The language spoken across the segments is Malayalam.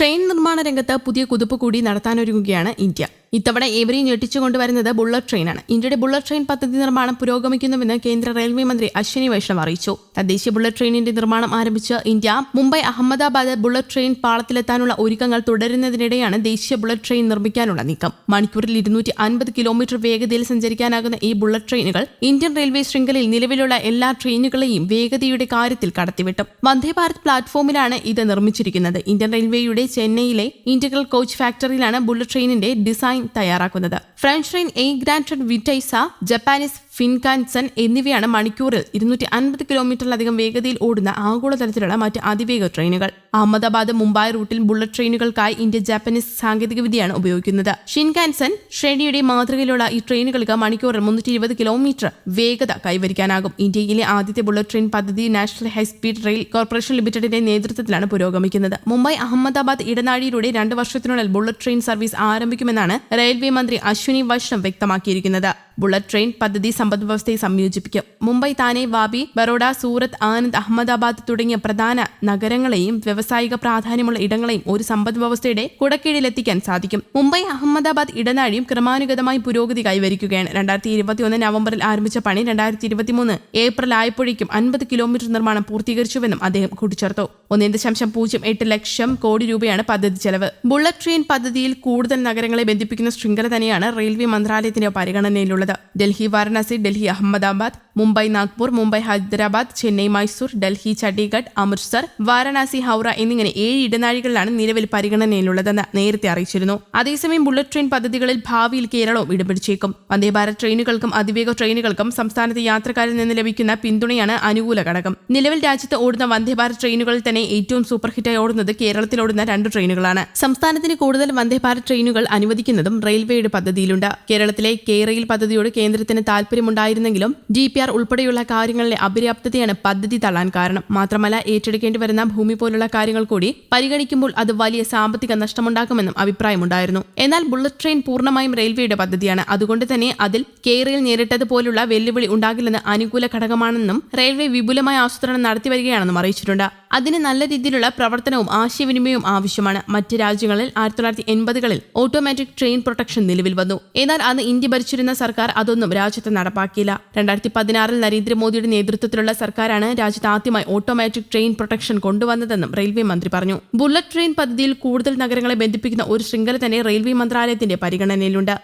ട്രെയിൻ നിർമ്മാണ രംഗത്ത് പുതിയ കുതിപ്പ് കൂടി നടത്താനൊരുങ്ങുകയാണ് ഇന്ത്യ. ഇത്തവണ ഏവരെയും ഞെട്ടിച്ചുകൊണ്ടുവരുന്നത് ബുള്ളറ്റ് ട്രെയിനാണ്. ഇന്ത്യയുടെ ബുള്ളറ്റ് ട്രെയിൻ പദ്ധതി നിർമ്മാണം പുരോഗമിക്കുന്നുവെന്ന് കേന്ദ്ര റെയിൽവേ മന്ത്രി അശ്വിനി വൈഷ്ണവ് അറിയിച്ചു. തദ്ദേശീയ ബുള്ളറ്റ് ട്രെയിനിന്റെ നിർമ്മാണം ആരംഭിച്ച് India Mumbai Ahmedabad bullet train പാളത്തിലെത്താനുള്ള ഒരുക്കങ്ങൾ തുടരുന്നതിനിടെയാണ് ദേശീയ ബുള്ളറ്റ് ട്രെയിൻ നിർമ്മിക്കാനുള്ള നീക്കം. മണിക്കൂറിൽ ഇരുന്നൂറ്റി അൻപത് കിലോമീറ്റർ വേഗതയിൽ സഞ്ചരിക്കാനാകുന്ന ഈ ബുള്ളറ്റ് ട്രെയിനുകൾ ഇന്ത്യൻ റെയിൽവേ ശൃംഖലയിൽ നിലവിലുള്ള എല്ലാ ട്രെയിനുകളെയും വേഗതയുടെ കാര്യത്തിൽ കടത്തിവിട്ടും. വന്ദേ ഭാരത് പ്ലാറ്റ്ഫോമിലാണ് ഇത് നിർമ്മിച്ചിരിക്കുന്നത്. ഇന്ത്യൻ റെയിൽവേയുടെ ചെന്നൈയിലെ ഇന്റഗ്രൽ കോച്ച് ഫാക്ടറിയിലാണ് ബുള്ളറ്റ് ട്രെയിനിന്റെ ഡിസൈൻ തയ്യാറാക്കുന്നത്. French train A grand വിറ്റൈസ Japanese Shinkansen എന്നിവയാണ് മണിക്കൂറിൽ ഇരുന്നൂറ്റി അൻപത് കിലോമീറ്ററിലധികം വേഗതയിൽ ഓടുന്ന ആഗോളതലത്തിലുള്ള മറ്റ് അതിവേഗ ട്രെയിനുകൾ. അഹമ്മദാബാദ് മുംബൈ റൂട്ടിൽ ബുള്ളറ്റ് ട്രെയിനുകൾക്കായി ഇന്ത്യ ജാപ്പനീസ് സാങ്കേതികവിദ്യയാണ് ഉപയോഗിക്കുന്നത്. ഷിൻകാൻസൻ ശ്രേണിയുടെ മാതൃകയിലുള്ള ഈ ട്രെയിനുകൾക്ക് മണിക്കൂറിൽ മുന്നൂറ്റി ഇരുപത് കിലോമീറ്റർ വേഗത കൈവരിക്കാനാകും. ഇന്ത്യയിലെ ആദ്യത്തെ ബുള്ളറ്റ് ട്രെയിൻ പദ്ധതി national high speed rail corporation ലിമിറ്റഡിന്റെ നേതൃത്വത്തിലാണ് പുരോഗമിക്കുന്നത്. മുംബൈ അഹമ്മദാബാദ് ഇടനാഴിയിലൂടെ രണ്ട് വർഷത്തിനുള്ളിൽ ബുള്ളറ്റ് ട്രെയിൻ സർവീസ് ആരംഭിക്കുമെന്നാണ് റെയിൽവേ മന്ത്രി അശ്വിനി വൈഷ്ണവ് വ്യക്തമാക്കിയിരിക്കുന്നത്. ബുള്ളറ്റ് ട്രെയിൻ പദ്ധതി സമ്പദ് വ്യവസ്ഥയെ സംയോജിപ്പിക്കും. മുംബൈ താനെ വാബി ബറോഡ സൂറത്ത് ആനന്ദ് അഹമ്മദാബാദ് തുടങ്ങിയ പ്രധാന നഗരങ്ങളെയും വ്യവസായിക പ്രാധാന്യമുള്ള ഇടങ്ങളെയും ഒരു സമ്പദ് വ്യവസ്ഥയുടെ കുടക്കീഴിലെത്തിക്കാൻ സാധിക്കും. മുംബൈ അഹമ്മദാബാദ് ഇടനാഴിയും ക്രമാനുഗതമായി പുരോഗതി കൈവരിക്കുകയാണ്. രണ്ടായിരത്തി ഇരുപത്തിയൊന്ന് നവംബറിൽ ആരംഭിച്ച പണി രണ്ടായിരത്തി ഇരുപത്തിമൂന്ന് ഏപ്രിൽ ആയപ്പോഴേക്കും അൻപത് കിലോമീറ്റർ നിർമ്മാണം പൂർത്തീകരിച്ചുവെന്നും അദ്ദേഹം കൂട്ടിച്ചേർത്തു. ഒന്നേ ദശാംശം പൂജ്യം എട്ട് ലക്ഷം കോടി രൂപയാണ് പദ്ധതി ചെലവ്. ബുള്ളറ്റ് ട്രെയിൻ പദ്ധതിയിൽ കൂടുതൽ നഗരങ്ങളെ ബന്ധിപ്പിക്കുന്ന ശൃംഖല തന്നെയാണ് റെയിൽവേ മന്ത്രാലയത്തിന്റെ പരിഗണനയിലുള്ളത്. ഡൽഹി വാരണാസി ഡൽഹി അഹമ്മദാബാദ് മുംബൈ നാഗ്പൂർ മുംബൈ ഹൈദരാബാദ് ചെന്നൈ മൈസൂർ ഡൽഹി ചണ്ഡീഗഡ് അമൃത്സർ വാരണാസി ഹൗറ എന്നിങ്ങനെ ഏഴ് ഇടനാഴികളിലാണ് നിലവിൽ പരിഗണനയിലുള്ളതെന്ന് നേരത്തെ അറിയിച്ചിരുന്നു. അതേസമയം ബുള്ളറ്റ് ട്രെയിൻ പദ്ധതികളിൽ ഭാവിയിൽ കേരളവും ഇടം പിടിച്ചേക്കും വന്ദേ ഭാരത് ട്രെയിനുകൾക്കും അതിവേഗ ട്രെയിനുകൾക്കും സംസ്ഥാനത്തെ യാത്രക്കാരിൽ നിന്ന് ലഭിക്കുന്ന പിന്തുണയാണ് അനുകൂല ഘടകം. നിലവിൽ രാജ്യത്ത് ഓടുന്ന വന്ദേ ഭാരത് ട്രെയിനുകളിൽ തന്നെ ഏറ്റവും സൂപ്പർ ഹിറ്റായി ഓടുന്നത് കേരളത്തിൽ ഓടുന്ന രണ്ട് ട്രെയിനുകളാണ്. സംസ്ഥാനത്തിന് കൂടുതൽ വന്ദേ ഭാരത് ട്രെയിനുകൾ അനുവദിക്കുന്നതും റെയിൽവേയുടെ പദ്ധതിയിലുണ്ട്. കേരളത്തിലെ കെ റെയിൽ പദ്ധതിയോട് കേന്ദ്രത്തിന് താൽപര്യമുണ്ടായിരുന്നെങ്കിലും ഡി പി ആർ ഉൾപ്പെടെയുള്ള കാര്യങ്ങളിലെ അപര്യാപ്തതയാണ് പദ്ധതി തള്ളാൻ കാരണം. മാത്രമല്ല ഏറ്റെടുക്കേണ്ടി വരുന്ന ഭൂമി പോലുള്ള കാര്യങ്ങൾ കൂടി പരിഗണിക്കുമ്പോൾ അത് വലിയ സാമ്പത്തിക നഷ്ടമുണ്ടാക്കുമെന്നും അഭിപ്രായമുണ്ടായിരുന്നു. എന്നാൽ ബുള്ളറ്റ് ട്രെയിൻ പൂർണമായും റെയിൽവേയുടെ പദ്ധതിയാണ്. അതുകൊണ്ട് തന്നെ അതിൽ കേരയിൽ നേരിട്ടതുപോലുള്ള വെല്ലുവിളി ഉണ്ടാകില്ലെന്ന് അനുകൂല ഘടകമാണെന്നും റെയിൽവേ വിപുലമായ ആസൂത്രണം നടത്തിവരികയാണെന്നും അറിയിച്ചിട്ടുണ്ട്. അതിന് നല്ല രീതിയിലുള്ള പ്രവർത്തനവും ആശയവിനിമയവും ആവശ്യമാണ്. മറ്റ് രാജ്യങ്ങളിൽ ആയിരത്തി തൊള്ളായിരത്തി എൺപതുകളിൽ ഓട്ടോമാറ്റിക് ട്രെയിൻ പ്രൊട്ടക്ഷൻ നിലവിൽ വന്നു. എന്നാൽ അന്ന് ഇന്ത്യ ഭരിച്ചിരുന്ന സർക്കാർ അതൊന്നും രാജ്യത്ത് നടപ്പാക്കിയില്ല. രണ്ടായിരത്തി പതിനാറിൽ നരേന്ദ്രമോദിയുടെ നേതൃത്വത്തിലുള്ള സർക്കാരാണ് രാജ്യത്ത് ആദ്യമായി ഓട്ടോമാറ്റിക് ട്രെയിൻ പ്രൊട്ടക്ഷൻ കൊണ്ടുവന്നതെന്നും റെയിൽവേ മന്ത്രി പറഞ്ഞു. ബുള്ളറ്റ് ട്രെയിൻ പദ്ധതിയിൽ കൂടുതൽ നഗരങ്ങളെ ബന്ധിപ്പിക്കുന്ന ഒരു ശൃംഖല തന്നെ റെയിൽവേ മന്ത്രാലയത്തിന്റെ പരിഗണനയിലുണ്ട്.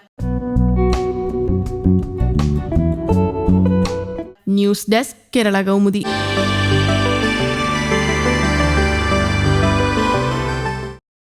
News desk Kerala Kaumudi.